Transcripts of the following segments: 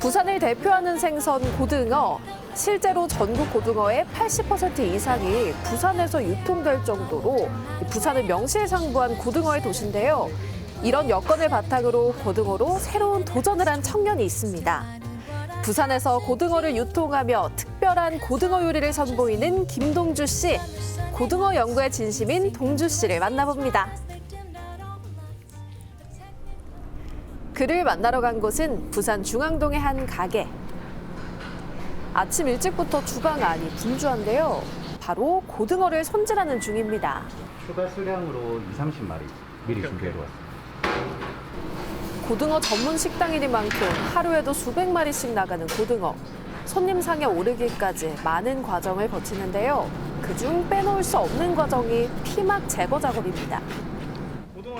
부산을 대표하는 생선 고등어. 실제로 전국 고등어의 80% 이상이 부산에서 유통될 정도로 부산을 명실상부한 고등어의 도시인데요. 이런 여건을 바탕으로 고등어로 새로운 도전을 한 청년이 있습니다. 부산에서 고등어를 유통하며 특별한 고등어 요리를 선보이는 김동주 씨. 고등어 연구에 진심인 동주 씨를 만나봅니다. 그를 만나러 간 곳은 부산 중앙동의 한 가게. 아침 일찍부터 주방 안이 분주한데요. 바로 고등어를 손질하는 중입니다. 추가 수량으로 2, 30마리 미리 준비해 놓았습니다. 고등어 전문 식당이니만큼 하루에도 수백 마리씩 나가는 고등어. 손님 상에 오르기까지 많은 과정을 거치는데요. 그중 빼놓을 수 없는 과정이 피막 제거 작업입니다.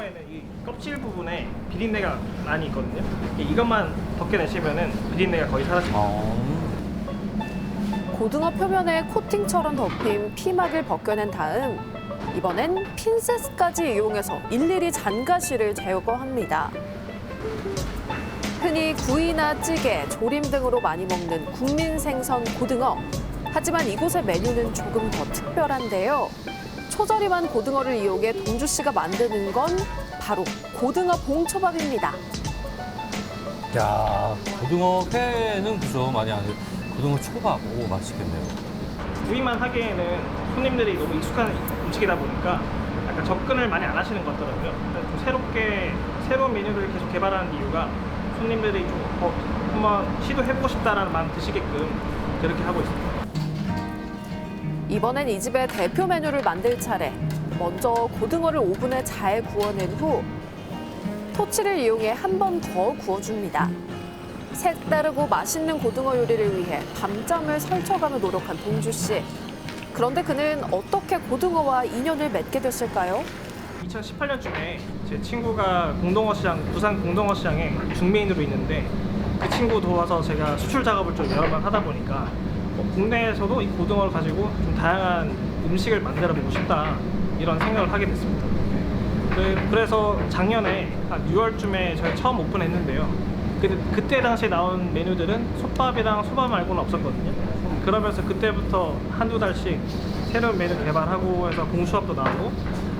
고등어에는 이 껍질 부분에 비린내가 많이 있거든요. 이것만 벗겨내시면은 비린내가 거의 사라집니다. 고등어 표면에 코팅처럼 덮인 피막을 벗겨낸 다음 이번엔 핀셋까지 이용해서 일일이 잔가시를 제거합니다. 흔히 구이나 찌개, 조림 등으로 많이 먹는 국민 생선 고등어. 하지만 이곳의 메뉴는 조금 더 특별한데요. 초저림한 고등어를 이용해 동주 씨가 만드는 건 바로 고등어 봉초밥입니다. 야, 고등어 회는 그죠 많이 안 해. 고등어 초밥, 오 맛있겠네요. 구이만 하기에는 손님들이 너무 익숙한 음식이다 보니까 약간 접근을 많이 안 하시는 것 같더라고요. 그래서 좀 새롭게 새로운 메뉴를 계속 개발하는 이유가 손님들이 좀 어, 한번 시도해보고 싶다라는 마음 드시게끔 그렇게 하고 있습니다. 이번엔 이 집의 대표 메뉴를 만들 차례. 먼저 고등어를 오븐에 잘 구워낸 후 토치를 이용해 한 번 더 구워줍니다. 색다르고 맛있는 고등어 요리를 위해 밤잠을 설쳐가며 노력한 동주 씨. 그런데 그는 어떻게 고등어와 인연을 맺게 됐을까요? 2018년쯤에 제 친구가 공동어 시장, 부산 공동어 시장에 중매인으로 있는데 그 친구 도와서 제가 수출 작업을 좀 여러 번 하다 보니까 어, 국내에서도 이 고등어를 가지고 좀 다양한 음식을 만들어 보고 싶다 이런 생각을 하게 됐습니다. 그- 그래서 작년에 한 6월쯤에 저희 처음 오픈했는데요. 그, 그때 당시에 나온 메뉴들은 솥밥이랑 소밥 말고는 없었거든요. 그러면서 그때부터 한두 달씩 새로운 메뉴 개발하고 해서 공수업도 나오고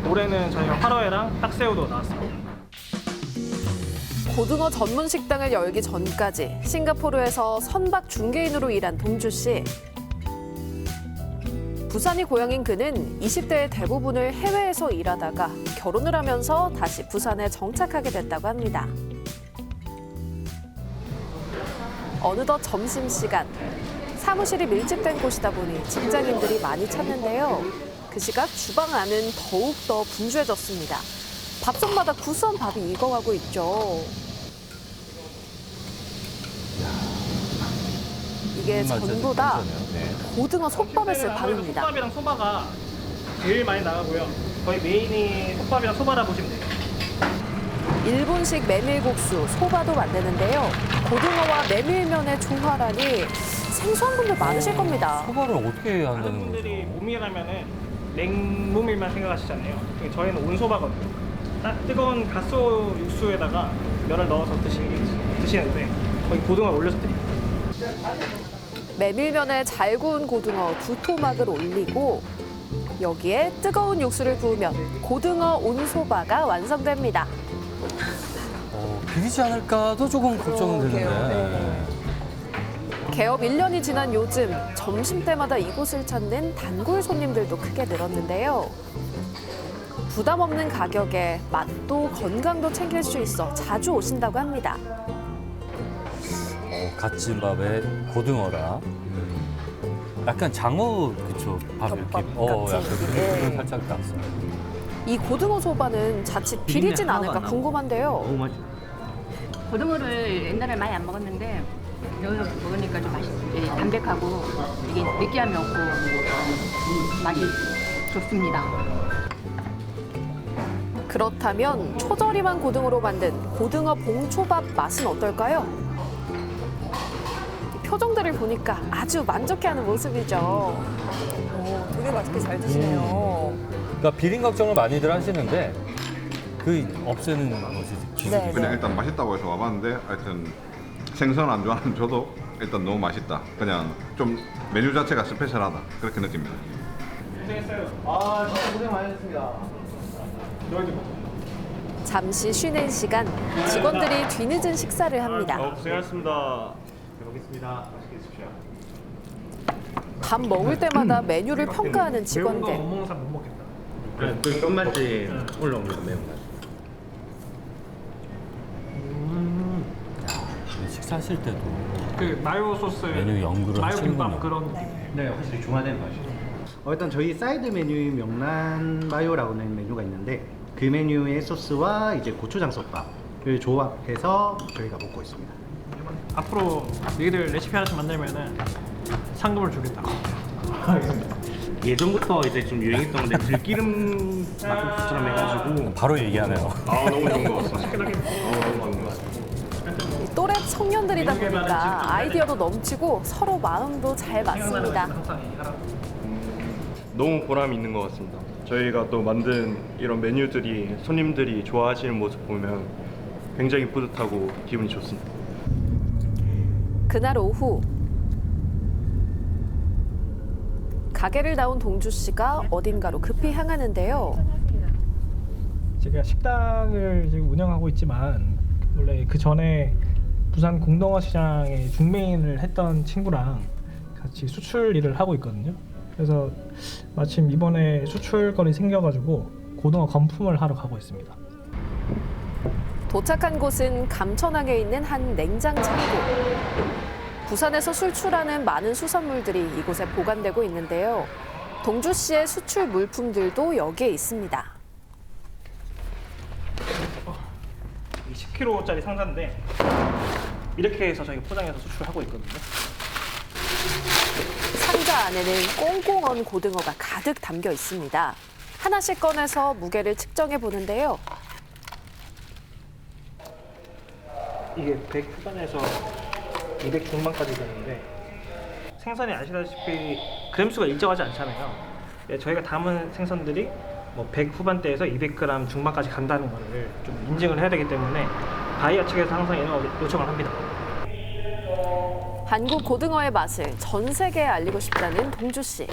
올해는 저희가 화로회랑 딱새우도 나왔습니다. 고등어 전문 식당을 열기 전까지 싱가포르에서 선박 중개인으로 일한 동주 씨. 부산이 고향인 그는 20대의 대부분을 해외에서 일하다가 결혼을 하면서 다시 부산에 정착하게 됐다고 합니다. 어느덧 점심시간. 사무실이 밀집된 곳이다 보니 직장인들이 많이 찾는데요. 그 시각 주방 안은 더욱더 분주해졌습니다. 밥솥마다 구수한 밥이 익어가고 있죠. 이게 정말 전부 다 네. 고등어 솥밥에 쓸 밥입니다. 솥밥이랑 소바가 제일 많이 나가고요. 거의 메인이 솥밥이랑 소바라 보시면 돼요. 일본식 메밀국수, 소바도 만드는데요. 고등어와 메밀면의 조화라니 생소한 분들 많으실 겁니다. 소바를 어떻게 해야 많은 한다는 분들이 거죠? 몸이라면은 냉모밀만 생각하시잖아요. 근데 저희는 온소바거든요. 딱 뜨거운 갓소 육수에다가 면을 넣어서 드시, 드시는데 거의 고등어 올려서 드립니다. 메밀면에 잘 구운 고등어 두 토막을 올리고 여기에 뜨거운 육수를 부으면 고등어 온소바가 완성됩니다. 어, 비리지 않을까도 조금 걱정은 되는데. 개업 1년이 지난 요즘 점심때마다 이곳을 찾는 단골 손님들도 크게 늘었는데요. 부담 없는 가격에 맛도 건강도 챙길 수 있어 자주 오신다고 합니다. 어, 갓진밥에 고등어라. 약간 장어 그쵸 밥 이렇게 덮밥 어 약간 느낌. 거 살짝 났어요. 이 고등어 소바는 자칫 비리진 않을까 궁금한데요. 맛있어. 고등어를 옛날에 많이 안 먹었는데 여기서 먹으니까 좀 맛있, 예, 담백하고 이게 느끼함이 없고 음, 맛이 좋습니다. 그렇다면 초저림한 고등어로 만든 고등어 봉초밥 맛은 어떨까요? 이 표정들을 보니까 아주 만족해하는 모습이죠. 오, 되게 맛있게 잘 드시네요. 그러니까 비린 걱정을 많이들 하시는데 그 없애는 것이 기술이죠. 네. 그냥 일단 맛있다고 해서 와봤는데 하여튼 생선 안 좋아하는 저도 일단 너무 맛있다. 그냥 좀 메뉴 자체가 스페셜하다. 그렇게 느낍니다. 고생했어요. 아 진짜 고생 많이 했습니다. 여기 잠시 쉬는 시간 직원들이 뒤늦은 식사를 합니다. 고생하셨습니다. 잘 먹겠습니다. 맛있게 드십시오. 밥 먹을 때마다 메뉴를 평가하는 매운 거 직원들. 못 먹는 사람 못 먹겠다. 그 끝맛이 올라옵니다 매운맛. 식사하실 때도 그 마요 소스 메뉴 연구를 마요 김밥 하시는군요. 그런 네 확실히 중화된 맛이죠. 어, 일단 저희 사이드 메뉴인 명란 마요라고는 메뉴가 있는데 그 메뉴의 소스와 이제 고추장 솥밥을 조합해서 저희가 먹고 있습니다. 앞으로 너희들 레시피 하나씩 만들면은 상금을 주겠다. 예전부터 이제 좀 유행했던 건데 들기름 막국수처럼 해가지고 바로 얘기하네요. 아 너무 좋은 것 같습니다. 아, 너무 좋은 것 같습니다. 또래 청년들이다 보니까 아이디어도 넘치고 서로 마음도 잘 맞습니다. 얘기하라고. 너무 보람 있는 것 같습니다. 저희가 또 만든 이런 메뉴들이 손님들이 좋아하시는 모습 보면 굉장히 뿌듯하고 기분이 좋습니다. 그날 오후 가게를 나온 동주 씨가 어딘가로 급히 향하는데요. 제가 식당을 지금 운영하고 있지만 원래 그 전에 부산 공동어 시장에 중매인을 했던 친구랑 같이 수출 일을 하고 있거든요. 그래서 마침 이번에 수출건이 생겨가지고 고등어 건품을 하러 가고 있습니다. 도착한 곳은 감천항에 있는 한 냉장 창고. 부산에서 수출하는 많은 수산물들이 이곳에 보관되고 있는데요. 동주 씨의 수출 물품들도 여기에 있습니다. 이 10kg짜리 상자인데 이렇게 해서 저희가 포장해서 수출하고 있거든요. 상자 안에는 꽁꽁 언 고등어가 가득 담겨 있습니다. 하나씩 꺼내서 무게를 측정해 보는데요. 이게 100 후반에서 200 중반까지 되는데 생선이 아시다시피 그램 수가 일정하지 않잖아요. 예, 저희가 담은 생선들이 뭐 100 후반대에서 200g 중반까지 간다는 거를 좀 인증을 해야 되기 때문에 바이어 측에서 항상 이런 요청을 합니다. 한국 고등어의 맛을 전 세계에 알리고 싶다는 동주 씨.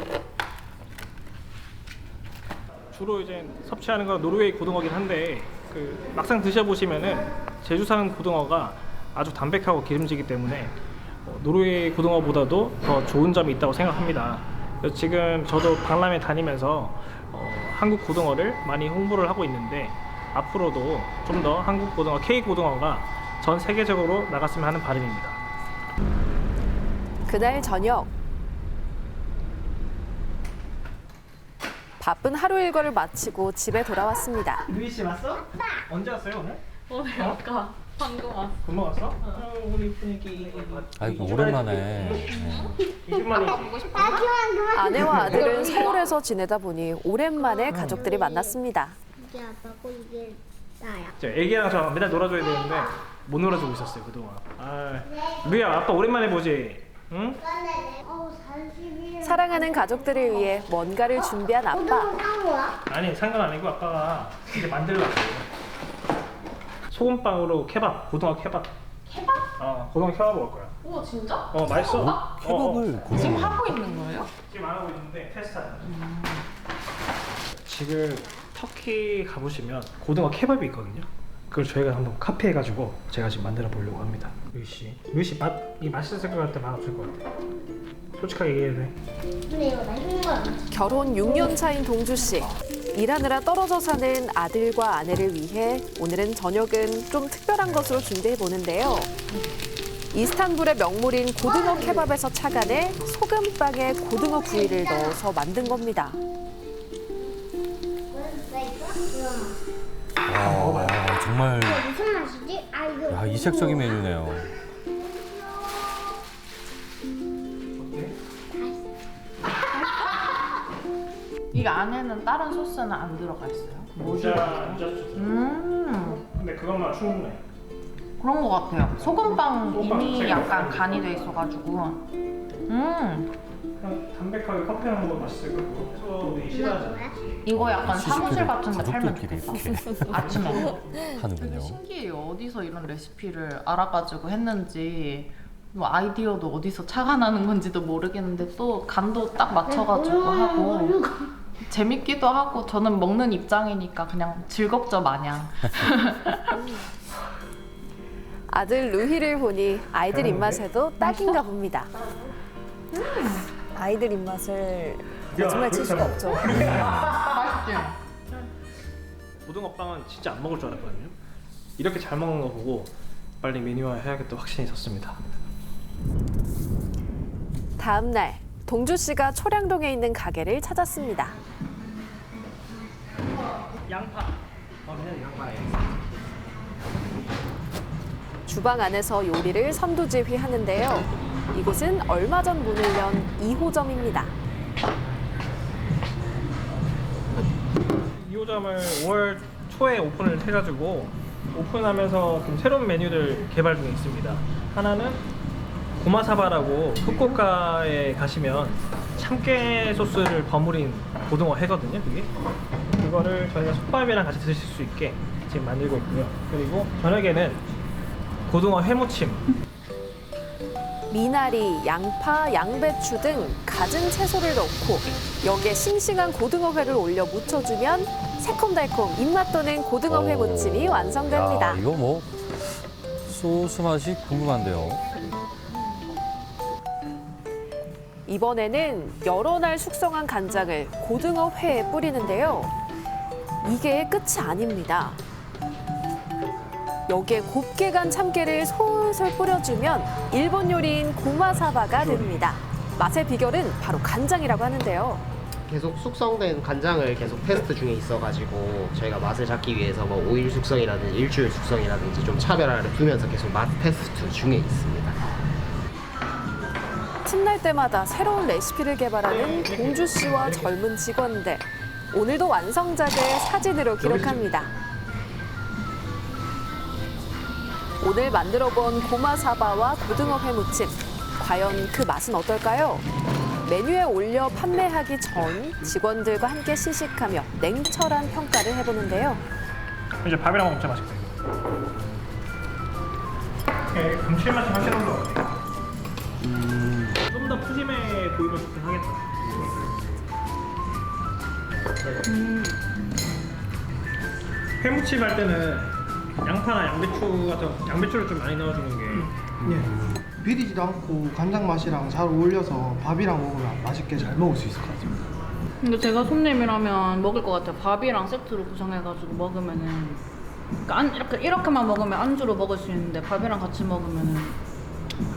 주로 이제 섭취하는 건 노르웨이 고등어긴 한데 그 막상 드셔보시면은 제주산 고등어가 아주 담백하고 기름지기 때문에 어, 노르웨이 고등어보다도 더 좋은 점이 있다고 생각합니다. 지금 저도 박람회 다니면서 어, 한국 고등어를 많이 홍보를 하고 있는데 앞으로도 좀 더 한국 고등어 K 고등어가 전 세계적으로 나갔으면 하는 바람입니다. 그날 저녁 바쁜 하루 일과를 마치고 집에 돌아왔습니다. 루이 씨 왔어? 언제 왔어요 오늘? 오늘 아까 방금 왔어. 금방 왔어? 어, 우리 분위기 아이고 오랜만에. 네. 2주 만에 아내와 아들은 서울에서 지내다 보니 오랜만에 가족들이 만났습니다. 이게 아빠고 이게 나야. 저 애기랑 저 맨날 놀아줘야 되는데 못 놀아주고 있었어요 그동안. 아, 루이야 아빠 오랜만에 보지. 응? 어, 41. 사랑하는 가족들을 위해 뭔가를 준비한 아빠. 딴 거야? 아니 상관 아니고 아빠가 이제 만들려고. 소금빵으로 케밥, 고등어 케밥. 케밥? 어, 고등어 케밥 먹을 거야. 우와 진짜? 어, 맛있어. 어, 어. 케밥을 고등어. 지금 하고 있는 거예요? 지금 안 하고 있는데 테스트하는 지금 터키 가보시면 고등어 케밥이 있거든요. 그걸 저희가 한번 카페 해가지고 제가 지금 만들어 보려고 합니다. 루이 씨, 루이 씨 맛 이 맛있을 것 같아, 맛없을 것 같아. 솔직하게 얘기해도 돼. 근데 이거? 결혼 6년 차인 동주 씨. 일하느라 떨어져 사는 아들과 아내를 위해 오늘은 저녁은 좀 특별한 것으로 준비해 보는데요. 이스탄불의 명물인 고등어 케밥에서 착안해 소금빵에 고등어 구이를 넣어서 만든 겁니다. 와, 정말 무슨 맛이지? 아 이거. 야, 이색적인 메뉴네요. 이 안에는 다른 소스는 안 들어가 있어요? 모자 모자 줬어. 음 근데 그것만 충분해. 그런 것 같아요. 소금빵 소금빵 이미 제가 약간 먹었어요. 간이 돼 있어가지고 음 그냥 담백하게 커피 한번 마시고 저 싫어하잖아. 이거 약간 사무실 같은 데 팔면 가족들끼리 좋겠다. 이렇게 아침에. 하는군요. 신기해요. 어디서 이런 레시피를 알아가지고 했는지 뭐 아이디어도 어디서 차가 나는 건지도 모르겠는데 또 간도 딱 맞춰가지고 하고 재밌기도 하고 저는 먹는 입장이니까 그냥 즐겁죠 마냥. 아들 루히를 보니 아이들 입맛에도 딱인가 봅니다. 아이들 입맛을 거짓말 칠 수가 없죠. 고등어빵은 진짜 안 먹을 줄 알았거든요. 이렇게 잘 먹는 거 보고 빨리 메뉴화 해야겠다 확신이 섰습니다. 다음 날 동주 씨가 초량동에 있는 가게를 찾았습니다. 양파. 어, 그냥 양파예요. 주방 안에서 요리를 선두지휘하는데요. 이곳은 얼마 전 문을 연 2호점입니다. 2호점을 5월 초에 오픈을 해가지고 오픈하면서 좀 새로운 메뉴를 개발 중에 있습니다. 하나는 고마사바라고 후쿠오카에 가시면 참깨 소스를 버무린 고등어 회거든요. 그게 그거를 저희가 솥밥이랑 같이 드실 수 있게 지금 만들고 있고요. 그리고 저녁에는 고등어 회무침 미나리, 양파, 양배추 등 갖은 채소를 넣고 여기에 싱싱한 고등어회를 올려 무쳐주면 새콤달콤 입맛 도는 고등어 회무침이 완성됩니다. 야, 이거 뭐 소스 맛이 궁금한데요. 이번에는 여러 날 숙성한 간장을 고등어 회에 뿌리는데요. 이게 끝이 아닙니다. 여기에 곱게 간 참깨를 솔솔 뿌려주면 일본 요리인 고마사바가 됩니다. 맛의 비결은 바로 간장이라고 하는데요. 계속 숙성된 간장을 계속 테스트 중에 있어가지고 저희가 맛을 잡기 위해서 뭐 5일 숙성이라든지 일주일 숙성이라든지 좀 차별화를 두면서 계속 맛 테스트 중에 있습니다. 틈날 때마다 새로운 레시피를 개발하는 공주 씨와 젊은 직원들. 오늘도 완성작을 사진으로 기록합니다. 오늘 만들어 본 고마 사바와 고등어 회무침. 과연 그 맛은 어떨까요? 메뉴에 올려 판매하기 전 직원들과 함께 시식하며 냉철한 평가를 해보는데요. 이제 밥이랑 진짜 맛있겠다. 이렇게 감칠맛이 확실한 것 같아요. 좀 더 푸짐해 보이고 싶긴 하겠다. 회무침 할 때는 양파나 양배추 같은 양배추를 좀 많이 넣어주는 게 예. 비리지도 않고 간장 맛이랑 잘 어울려서 밥이랑 먹으면 맛있게 잘 먹을 수 있을 것 같습니다. 근데 제가 손님이라면 먹을 것 같아요. 밥이랑 세트로 구성해가지고 먹으면은 그러니까 안, 이렇게 이렇게만 먹으면 안주로 먹을 수 있는데 밥이랑 같이 먹으면은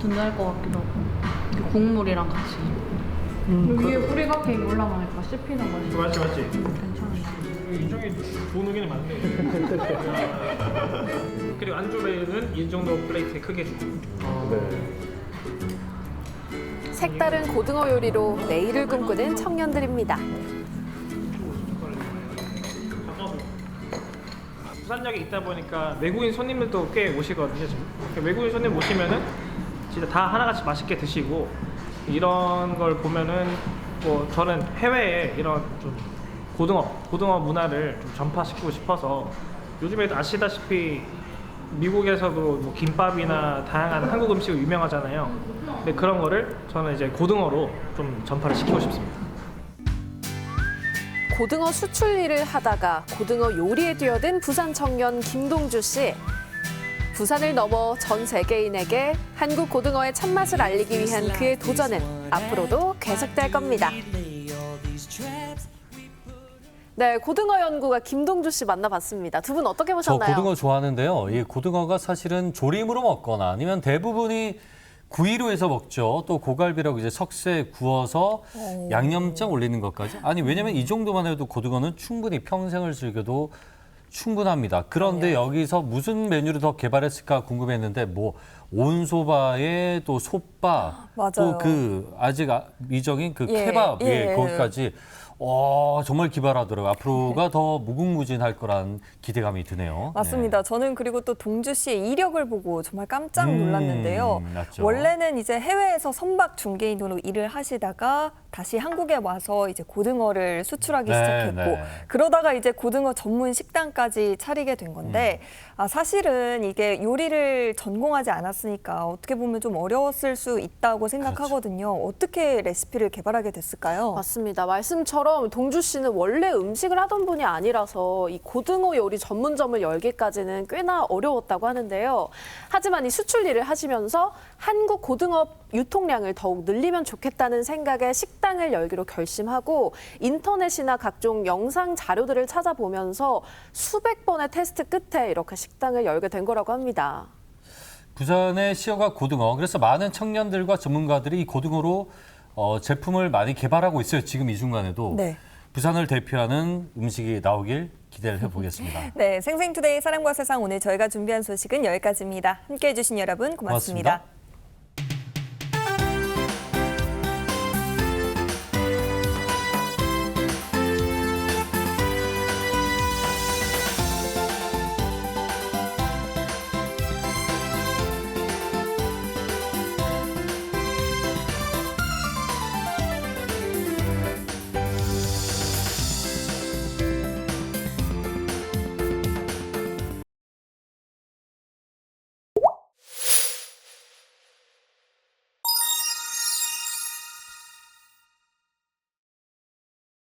든든할 것 같기도 하고 국물이랑 같이 그 위에 뿌리가 케이크 올라가니까 씹히는 맛이 맞지 맞지. 괜찮아요. 인정이 좋은 의견이 많네. 그리고 안주배는 이 정도 플레이트에 크게 주고. 색다른 고등어 요리로 내일을 꿈꾸는 청년들입니다. 부산역에 있다 보니까 외국인 손님들도 꽤 오시거든요. 지금. 외국인 손님 오시면은 진짜 다 하나같이 맛있게 드시고 이런 걸 보면은 뭐 저는 해외에 이런 좀 고등어 고등어 문화를 좀 전파시키고 싶어서 요즘에도 아시다시피 미국에서도 뭐 김밥이나 다양한 한국 음식이 유명하잖아요. 근데 그런 거를 저는 이제 고등어로 좀 전파를 시키고 싶습니다. 고등어 수출 일을 하다가 고등어 요리에 뛰어든 부산 청년 김동주 씨. 부산을 넘어 전 세계인에게 한국 고등어의 참맛을 알리기 위한 그의 도전은 앞으로도 계속될 겁니다. 네, 고등어 연구가 김동주 씨 만나봤습니다. 두 분 어떻게 저 보셨나요? 고등어 좋아하는데요. 이 고등어가 사실은 조림으로 먹거나 아니면 대부분이 구이로 해서 먹죠. 또 고갈비라고 이제 석쇠에 구워서 양념장 올리는 것까지. 아니 왜냐면 이 정도만 해도 고등어는 충분히 평생을 즐겨도 충분합니다. 그런데 여기서 무슨 메뉴를 더 개발했을까 궁금했는데 뭐 온소바에 또 솥바 맞아요. 또 그 아직 아- 미적인 그 예, 케밥 예, 예. 거기까지 어, 정말 기발하더라고요. 앞으로가 더 무궁무진할 거란 기대감이 드네요. 맞습니다. 저는 그리고 또 동주 씨의 이력을 보고 정말 깜짝 음, 놀랐는데요. 맞죠. 원래는 이제 해외에서 선박 중개인으로 일을 하시다가 다시 한국에 와서 이제 고등어를 수출하기 네, 시작했고 네. 그러다가 이제 고등어 전문 식당까지 차리게 된 건데 음. 아, 사실은 이게 요리를 전공하지 않았으니까 어떻게 보면 좀 어려웠을 수 있다고 생각하거든요. 그렇죠. 어떻게 레시피를 개발하게 됐을까요? 맞습니다. 말씀 처럼 동주 씨는 원래 음식을 하던 분이 아니라서 이 고등어 요리 전문점을 열기까지는 꽤나 어려웠다고 하는데요. 하지만 이 수출 일을 하시면서 한국 고등어 유통량을 더욱 늘리면 좋겠다는 생각에 식당을 열기로 결심하고 인터넷이나 각종 영상 자료들을 찾아보면서 수백 번의 테스트 끝에 이렇게 식당을 열게 된 거라고 합니다. 부산의 시어가 고등어. 그래서 많은 청년들과 전문가들이 이 고등어로 어, 제품을 많이 개발하고 있어요. 지금 이 순간에도. 네. 부산을 대표하는 음식이 나오길 기대를 해보겠습니다. 네, 생생투데이 사랑과 세상 오늘 저희가 준비한 소식은 여기까지입니다. 함께해 주신 여러분 고맙습니다. 고맙습니다.